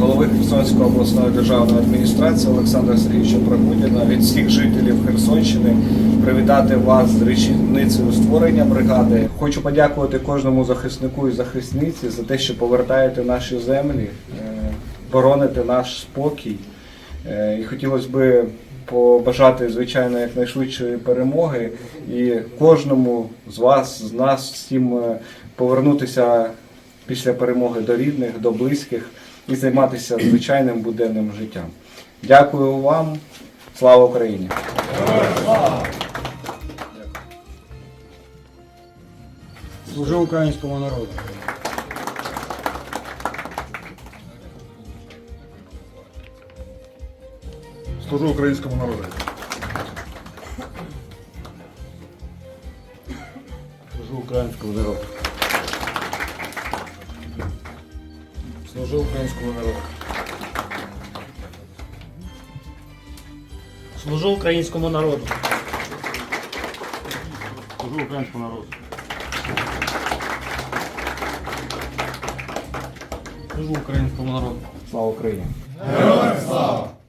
голови Херсонської обласної державної адміністрації Олександра Сергійовича Прокудіна від всіх жителів Херсонщини привітати вас з річницею створення бригади. Хочу подякувати кожному захиснику і захисниці за те, що повертаєте наші землі, е, бороните наш спокій. Е, І хотілося би побажати, звичайно, якнайшвидшої перемоги і кожному з вас, з нас, всім е, повернутися після перемоги до рідних, до близьких і займатися звичайним буденним життям. Дякую вам. Слава Україні! Служу українському народу. Служу українському народу. Служу українському народу. Служу українському народу. Служу українському народу. Служу українському народу. Служу українському народу. Слава Україні! Героям слава!